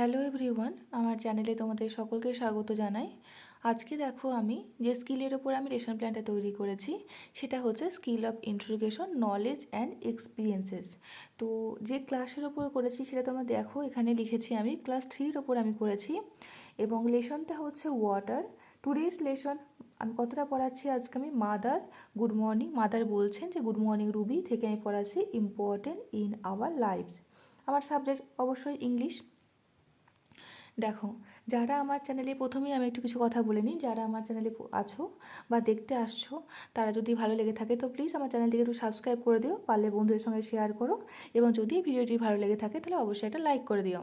Hello everyone, আমার চ্যানেলে তোমাদের সকলকে স্বাগত জানাই। আজকে দেখো আমি যে স্কিলের ওপর আমি লেসন প্ল্যানটা তৈরি করেছি, সেটা হচ্ছে skill of integration, knowledge and experiences. তো যে ক্লাসের ওপর করেছি, সেটা তোমরা দেখো, এখানে লিখেছি আমি, ক্লাস থ্রির ওপর আমি করেছি। এবং লেসনটা হচ্ছে ওয়াটার। টুডেস লেসন আমি কতটা পড়াচ্ছি আজকে আমি, মাদার গুড মর্নিং। মাদার বলছেন যে, গুড মর্নিং রুবি থেকে আমি পড়াচ্ছি, ইম্পর্টেন্ট ইন আওয়ার লাইফ আমার সাবজেক্ট অবশ্যই ইংলিশ। দেখো, যারা আমার চ্যানেলে প্রথমেই আমি একটু কিছু কথা বলে নিই, যারা আমার চ্যানেলে আছো বা দেখতে আসছো, তারা যদি ভালো লেগে থাকে তো প্লিজ আমার চ্যানেলটিকে একটু সাবস্ক্রাইব করে দিও, পারলে বন্ধুদের সঙ্গে শেয়ার করো এবং যদি ভিডিওটি ভালো লেগে থাকে তাহলে অবশ্যই একটা লাইক করে দিও।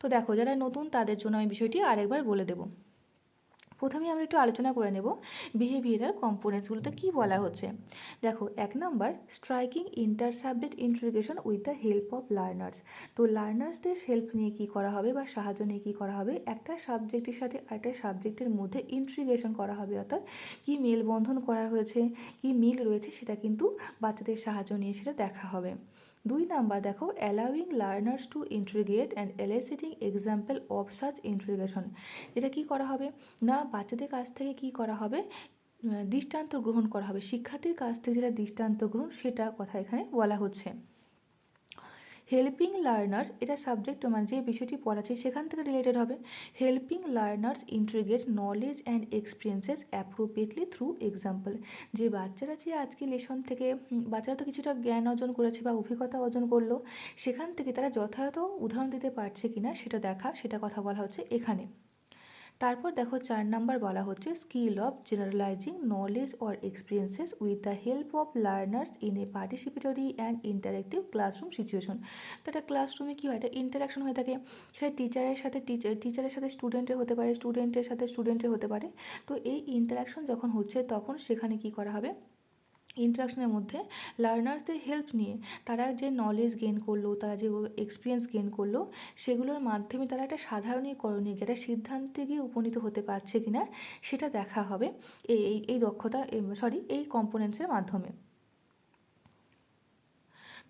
তো দেখো, যারা নতুন তাদের জন্য আমি বিষয়টি আরেকবার বলে দেবো। প্রথমে আমরা একটু আলোচনা করে নেব বিহেভিয়ারাল কম্পোনেন্টসগুলোতে কী বলা হচ্ছে। দেখো, এক নম্বর striking inter subject integration with the help of learners তো লার্নার্সদের হেল্প নিয়ে কী করা হবে বা সাহায্য নিয়ে কী করা হবে? একটা সাবজেক্টের সাথে আরেকটা সাবজেক্টের মধ্যে ইন্ট্রিগেশন করা হবে, অর্থাৎ কী মেলবন্ধন করা হয়েছে, কী মিল রয়েছে সেটা কিন্তু বাচ্চাদের সাহায্য নিয়ে সেটা দেখা হবে। দুই নাম্বার, দেখো allowing learners to integrate and eliciting example of such integration এটা কি করা হবে? না, বাচ্চাদের কাছ থেকে কি করা হবে? দৃষ্টান্ত গ্রহণ করা হবে। শিক্ষার্থীর কাছ থেকে যেটা দৃষ্টান্ত গ্রহণ, সেটা কথা এখানে বলা হচ্ছে। হেল্পিং লার্নার্স এটা সাবজেক্ট মানে যে বিষয়টি পড়াচ্ছে, সেখান থেকে রিলেটেড হবে। Helping learners integrate knowledge and experiences appropriately through example যে বাচ্চারা যে আজকে লেসন থেকে বাচ্চারা তো কিছুটা জ্ঞান অর্জন করেছে বা অভিজ্ঞতা অর্জন করল, সেখান থেকে তারা যথাযথ উদাহরণ দিতে পারছে কিনা, সেটা দেখা, সেটা কথা বলা হচ্ছে এখানে। তারপর দেখো চার নাম্বার বলা হচ্ছে skill of generalising knowledge or experiences with the help of learners in a participatory and interactive classroom situation তো একটা ক্লাসরুমে কী হয়? একটা ইন্টারাকশন হয়ে থাকে। সেটা টিচারের সাথে টিচার টিচারের সাথে স্টুডেন্টের হতে পারে স্টুডেন্টের সাথে স্টুডেন্টের হতে পারে। তো এই ইন্টারাকশন যখন হচ্ছে, তখন সেখানে কি করা হবে? ইন্ট্রাকশনের মধ্যে লার্নার্সদের হেল্প নিয়ে তারা যে নলেজ গেন করল, তারা যে এক্সপিরিয়েন্স গেন করল, সেগুলোর মাধ্যমে তারা একটা সাধারণীকরণে একটা সিদ্ধান্তে গিয়ে উপনীত হতে পারছে কি না সেটা দেখা হবে এই এই দক্ষতা সরি এই কম্পোনেন্টসের মাধ্যমে।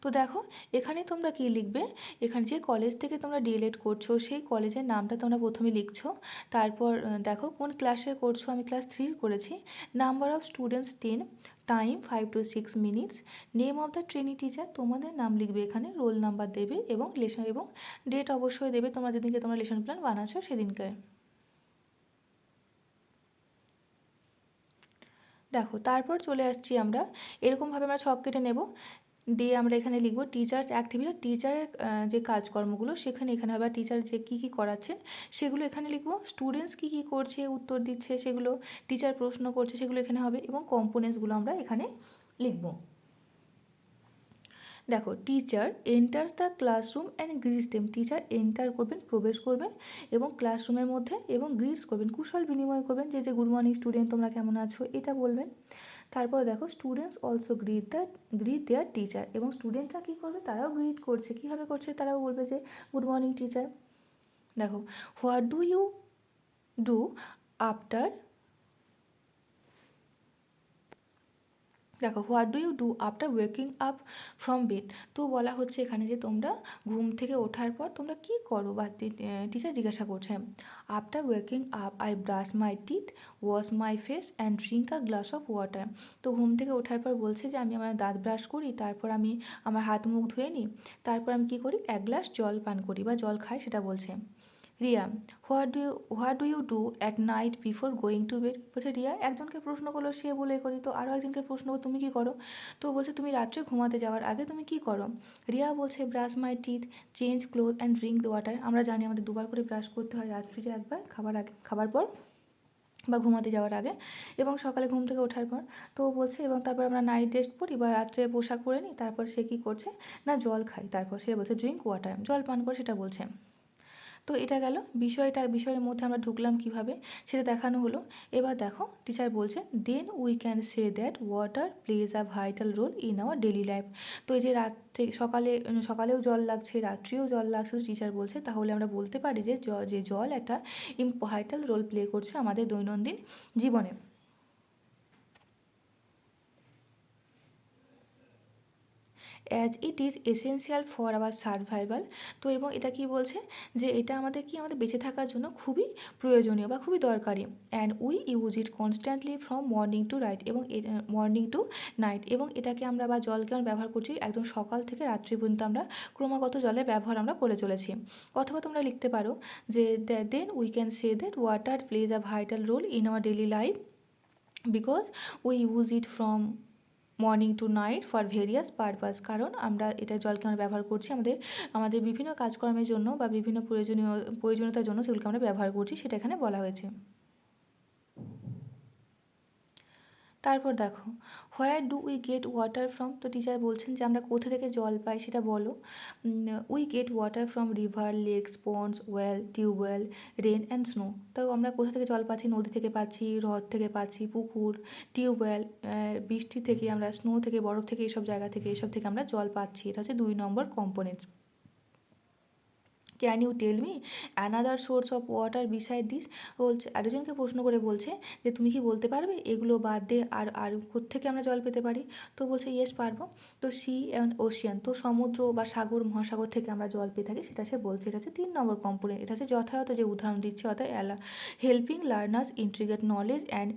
তো দেখো, এখানে তোমরা কি লিখবে? এখানে যে কলেজ থেকে তোমরা ডিএলএড করছ, সেই কলেজের নামটা তোমরা প্রথমে লিখছো, তারপর দেখো কোন ক্লাসে করছ, আমি ক্লাস থ্রির করেছি number of students ten time five to six minutes name of the training teacher তোমাদের নাম লিখবে এখানে রোল নাম্বার দেবে এবং লেসন এবং ডেট অবশ্যই দেবে তোমরা যেদিনকে তোমরা লেসন প্ল্যান বানাচ্ছ সেদিনকে। দেখো, তারপর চলে আসছি আমরা। এরকমভাবে আমরা ছক কেটে নেব। দিয়ে আমরা এখানে লিখব টিচার্স অ্যাক্টিভিটি টিচারের যে কাজকর্মগুলো সেখানে এখানে হবে টিচার যে কী কী করাচ্ছেন সেগুলো এখানে লিখব। স্টুডেন্টস কী কী করছে, উত্তর দিচ্ছে সেগুলো টিচার প্রশ্ন করছে সেগুলো এখানে হবে এবং কম্পোনেন্টসগুলো আমরা এখানে লিখব। দেখো teacher enters the classroom and greets them teacher enter করবেন, প্রবেশ করবেন এবং ক্লাসরুমের মধ্যে এবং গ্রিস করবেন, কুশল বিনিময় করবেন যে যে গুড মর্নিং স্টুডেন্ট তোমরা কেমন আছো, এটা বলবেন। তারপর দেখো students also greet the greet their teacher এবং স্টুডেন্টরা কী করবে? তারাও গ্রিট করছে। কীভাবে করছে? তারাও বলবে যে গুড মর্নিং টিচার দেখো what do you do after দেখো what do you do after waking up from bed তো বলা হচ্ছে এখানে যে তোমরা ঘুম থেকে ওঠার পর তোমরা কী করো? বা টিচার জিজ্ঞাসা করছে after waking up I brush my teeth wash my face and drink a glass of water তো ঘুম থেকে ওঠার পর বলছে যে, আমি আমার দাঁত ব্রাশ করি, তারপর আমি আমার হাত মুখ ধুয়ে নিই, তারপর আমি কী করি? এক গ্লাস জল পান করি বা জল খাই, সেটা বলছে। Riya what do you what do you do at night before going to bed বলছে, রিয়া, একজনকে প্রশ্ন করল, সে বলে, করি তো। আরও একজনকে প্রশ্ন করো তুমি কী করো? তো বলছে, তুমি রাত্রে ঘুমাতে যাওয়ার আগে তুমি কী করো? রিয়া বলছে brush my teeth change cloth and drink water আমরা জানি আমাদের দুবার করে ব্রাশ করতে হয় রাত ফিরে একবার, খাবার আগে, খাবার পর বা ঘুমাতে যাওয়ার আগে এবং সকালে ঘুম থেকে ওঠার পর। তো বলছে, এবং তারপর আমরা নাইট ড্রেস পরি বা রাত্রে পোশাক পরে নিই, তারপর সে কী করছে? না, জল খাই। তারপর সে বলছে ড্রিঙ্ক ওয়াটার জল পান করে সেটা বলছে। তো এটা গেল। বিষয়টা, বিষয়ের মধ্যে আমরা ঢুকলাম কীভাবে সেটা দেখানো হলো। এবার দেখো টিচার বলছে then we can say that water plays a vital role in our daily life তো এই যে রাত্রে, সকালে সকালেও জল লাগছে, রাত্রিও জল লাগছে টিচার বলছে, তাহলে আমরা বলতে পারি যে যে জল একটা ভাইটাল রোল প্লে করছে আমাদের দৈনন্দিন জীবনে। As it is essential for our survival তো এবং এটা কি বলছে? যে এটা আমাদের কি? আমাদের বেঁচে থাকার জন্য খুবই প্রয়োজনীয় বা খুবই দরকারি। And we use it constantly from morning to right এবং মর্নিং টু নাইট এবং এটাকে আমরা বা জলকে আমরা ব্যবহার করছি? একদম সকাল থেকে রাত্রি পর্যন্ত আমরা ক্রমাগত জলের ব্যবহার আমরা করে চলেছি। অথবা তোমরা লিখতে পারো যে then we can say that water plays a vital role in our daily life because we use it from morning to night for various purpose কারণ আমরা এটা জলকে আমরা ব্যবহার করছি, আমাদের আমাদের বিভিন্ন কাজকর্মের জন্য বা বিভিন্ন প্রয়োজনীয়, প্রয়োজনীয়তার জন্য সেগুলোকে আমরা ব্যবহার করছি, সেটা এখানে বলা হয়েছে। তারপর দেখো where do we get water from তো টিচার বলছেন যে, আমরা কোথা থেকে জল পাই সেটা বলো। We get water from river lakes ponds well tubewell rain and snow তো আমরা কোথা থেকে জল পাচ্ছি? নদী থেকে পাচ্ছি, হ্রদ থেকে পাচ্ছি, পুকুর টিউবওয়েল বৃষ্টি থেকে আমরা স্নো থেকে, বরফ থেকে, এইসব জায়গা থেকে এসব থেকে আমরা জল পাচ্ছি। এটা হচ্ছে দুই নম্বর component can you tell me another source of water beside this বলছে, আরেকজনকে প্রশ্ন করে বলছে যে, তুমি কি বলতে পারবে? এগুলো বাদ দিয়ে আর আর থেকে আমরা জল পেতে পারি? তো বলছে ইয়েস পারব। তো সি অ্যান্ড ওশিয়ান তো সমুদ্র বা সাগর, মহাসাগর থেকে আমরা জল পেয়ে থাকি, সেটা সে বলছে, এটা হচ্ছে তিন নম্বর কম্পোনেন্ট এটা হচ্ছে যথাযথ যে উদাহরণ দিচ্ছে, অর্থাৎ অ্যালা helping learners integrate knowledge and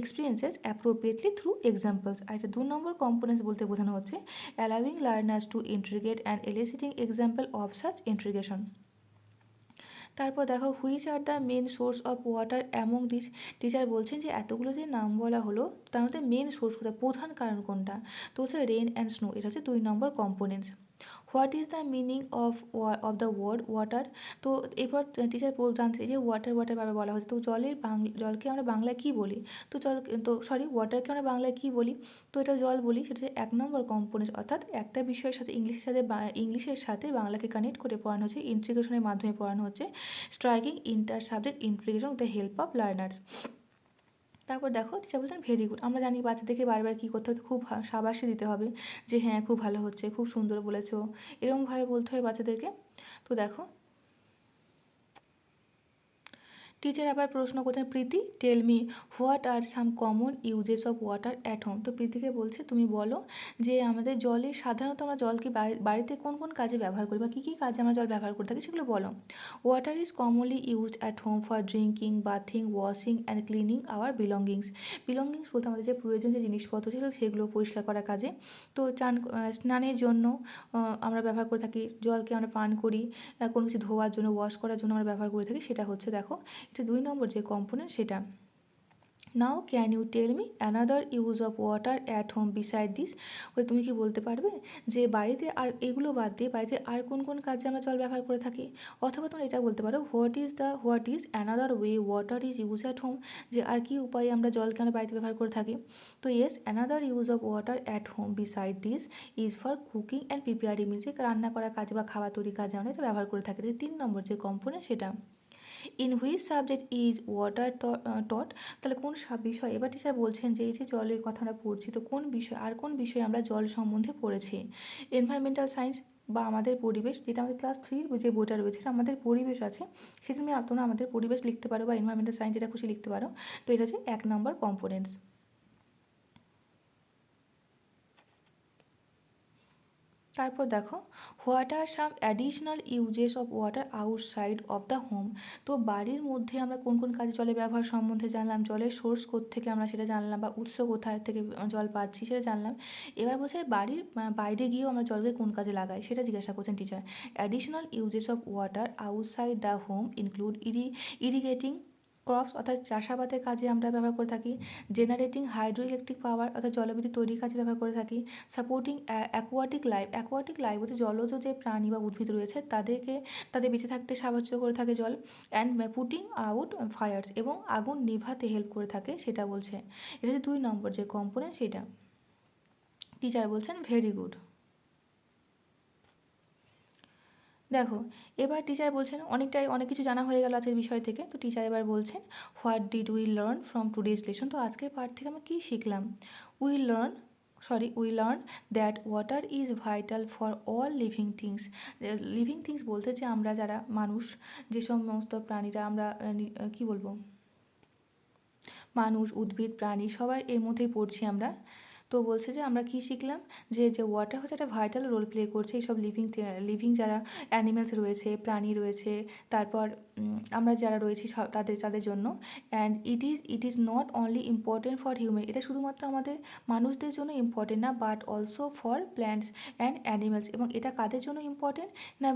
experiences appropriately through examples আর এটা দু নম্বর কম্পোনেন্টস বলতে বোঝানো হচ্ছে allowing learners to integrate and eliciting example of such integration তারপর দেখো which are the main source of water among this teacher বলছেন যে, এতগুলো যে নাম বলা হলো, তার মধ্যে মেন সোর্স কোথায়? প্রধান কারণ কোনটা? তো হচ্ছে রেন অ্যান্ড স্নো এটা হচ্ছে দুই নম্বর components what is the meaning of of the word, water? তো এরপর টিচার জানতে যে ওয়াটার ওয়াটার ভাবে বলা হচ্ছে তো জলের জলকে আমরা বাংলায় কী বলি? তো জল, তো সরি ওয়াটারকে আমরা বাংলায় কী বলি? তো এটা জল বলি, সেটা হচ্ছে এক নম্বর কম্পোনেন্ট অর্থাৎ একটা বিষয়ের সাথে ইংলিশের সাথে ইংলিশের সাথে বাংলাকে কানেক্ট করে পড়ানো হচ্ছে ইন্টিগ্রেশনের মাধ্যমে পড়ানো হচ্ছে striking inter subject integration with the help of learners তারপর দেখো টিচার বলছেন ভেরি গুড আমরা জানি বাচ্চাদেরকে বারবার কী করতে হবে, খুব সাবাসি দিতে হবে যে হ্যাঁ খুব ভালো হচ্ছে, খুব সুন্দর বলেছ। এরকমভাবে বলতে হয় বাচ্চাদেরকে। তো দেখো টিচার আবার প্রশ্ন করছেন, Preeti tell me what are some common uses of water at home তো প্রীতিকে বলছে, তুমি বলো যে আমাদের জলে সাধারণত আমরা জলকে বাড়িতে কোন কোন কাজে ব্যবহার করি বা কী কী কাজে আমরা জল ব্যবহার করে থাকি সেগুলো বলো? Water is commonly used at home for drinking bathing washing and cleaning our belongings belongings বলতে আমাদের যে প্রয়োজন যে জিনিসপত্র ছিল সেগুলো পরিষ্কার করার কাজে। তো চান স্নানের জন্য আমরা ব্যবহার করে থাকি, জলকে আমরা পান করি কোনো কিছু ধোয়ার জন্য ওয়াশ করার জন্য আমরা ব্যবহার করে থাকি, সেটা হচ্ছে, দেখো এটা দুই নম্বর যে কম্পোনেন্ট সেটা। Now can you tell me another use of water at home beside this ওই তুমি কি বলতে পারবে যে বাড়িতে আর এগুলো বাদ দিয়ে বাড়িতে আর কোন কোন কাজে আমরা জল ব্যবহার করে থাকি? অথবা তোমরা এটা বলতে পারো what is the what is another way water is use at home যে আর কি উপায়ে আমরা জল কেন বাড়িতে ব্যবহার করে থাকি? তো yes another use of water at home beside this is for cooking and preparing means রান্না করা কাজ বা খাবার তৈরি কাজে আমরা এটা ব্যবহার করে থাকি। তিন নম্বর যে কম্পোনেন্ট সেটা। In which subject is water taught তাহলে কোন বিষয়? এবার টিচার বলছেন যে এই যে জলের কথা আমরা পড়ছি, তো কোন বিষয় আর কোন বিষয়ে আমরা জল সম্বন্ধে পড়েছি? এনভায়রনমেন্টাল সায়েন্স বা আমাদের পরিবেশ, যেটা আমাদের ক্লাস থ্রির যে বইটা রয়েছে, সেটা আমাদের পরিবেশ আছে। তুমি তোমরা আমাদের পরিবেশ লিখতে পারো বা এনভায়রনমেন্টাল সায়েন্স যেটা খুশি লিখতে পারো। তো এটা হচ্ছে এক নম্বর কম্পোনেন্টস তারপর দেখো what are some additional uses of water outside of the home তো বাড়ির মধ্যে আমরা কোন কোন কাজে জলের ব্যবহার সম্বন্ধে জানলাম, জলের সোর্স থেকে আমরা সেটা জানলাম বা উৎস কোথায় থেকে জল পাচ্ছি সেটা জানলাম। এবার বলছে বাড়ির বাইরে গিয়েও আমরা জলকে কোন কাজে লাগাই সেটা জিজ্ঞাসা করছেন teacher additional uses of water outside the home include irri irrigating crops অর্থাৎ চাষাবাদের কাজে আমরা ব্যবহার করে থাকি জেনারেটিং হাইড্রো ইলেকট্রিক পাওয়ার অর্থাৎ জলবিদ্যুৎ তৈরির কাজে ব্যবহার করে থাকি supporting aquatic life aquatic life বলতে জলজ যে প্রাণী বা উদ্ভিদ রয়েছে তাদেরকে, তাদের বেঁচে থাকতে সাহায্য করে থাকে জল অ্যান্ড পুটিং আউট ফায়ার্স এবং আগুন নিভাতে হেল্প করে থাকে সেটা বলছে। এটা হচ্ছে দুই নম্বর যে কম্পোনেন্ট সেটা। টিচার বলছেন ভেরি গুড দেখো, এবার টিচার বলছেন, অনেকটাই অনেক কিছু জানা হয়ে গেল আজকের বিষয় থেকে। তো টিচার এবার বলছেন what did we learn from today's lesson তো আজকের পার্ট থেকে আমরা কী শিখলাম? We learn sorry we learn that water is vital for all living things living things বলতে যে আমরা যারা মানুষ, যে সমস্ত প্রাণীরা আমরা কি বলব? মানুষ, উদ্ভিদ, প্রাণী সবাই এর মধ্যেই পড়ছি আমরা। তো বলছে যে, আমরা কি শিখলাম? যে যে ওয়াটার হচ্ছে একটা ভাইটাল রোল প্লে করছে এইসব লিভিং লিভিং যারা অ্যানিমেলস রয়েছে, প্রাণী রয়েছে, তারপর আমরা যারা রয়েছি তাদের তাদের জন্য। And it is it is not only important for human এটা শুধুমাত্র আমাদের মানুষদের জন্য ইম্পর্টেন্ট না but also for plants and animals এবং এটা কাদের জন্য ইম্পর্টেন্ট না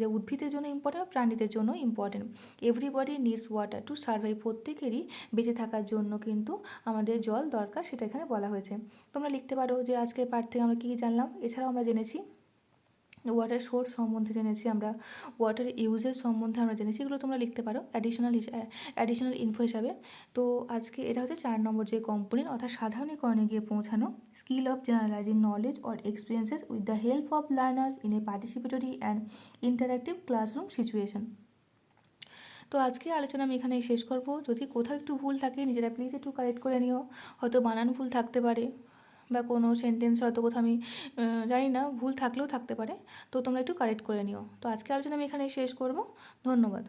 যে উদ্ভিদের জন্য ইম্পর্টেন্ট প্রাণীদের জন্য important everybody needs water to survive প্রত্যেকেরই বেঁচে থাকার জন্য কিন্তু আমাদের জল দরকার, সেটা এখানে বলা হয়েছে। তোমরা লিখতে পারো যে আজকের পাঠ থেকে আমরা কী কী জানলাম, এছাড়াও আমরা জেনেছি। ওয়াটার সোর্স সম্বন্ধে জেনেছি, আমরা ওয়াটার ইউজের সম্বন্ধে আমরা জেনেছি, এগুলো তোমরা লিখতে পারো অ্যাডিশনাল অ্যাডিশনাল ইনফো হিসাবে। তো আজকে এটা হচ্ছে চার নম্বর যে কম্পোনেন্ট অর্থাৎ সাধারণীকরণে গিয়ে পৌঁছানো skill of generalising knowledge or experiences with the help of learners in a participatory and interactive classroom situation তো আজকের আলোচনা আমি এখানেই শেষ করব। যদি কোথাও একটু ভুল থাকে, নিজেরা প্লিজ একটু কারেক্ট করে নিও। হয়তো বানান ভুল থাকতে পারে। বা কোনো সেন্টেন্স হয়তো কোথাও আমি জানি না, ভুল থাকলেও থাকতে পারে। তো তোমরা একটু কারেক্ট করে নিও। তো আজকে আলোচনা আমি এখানেই শেষ করব। ধন্যবাদ।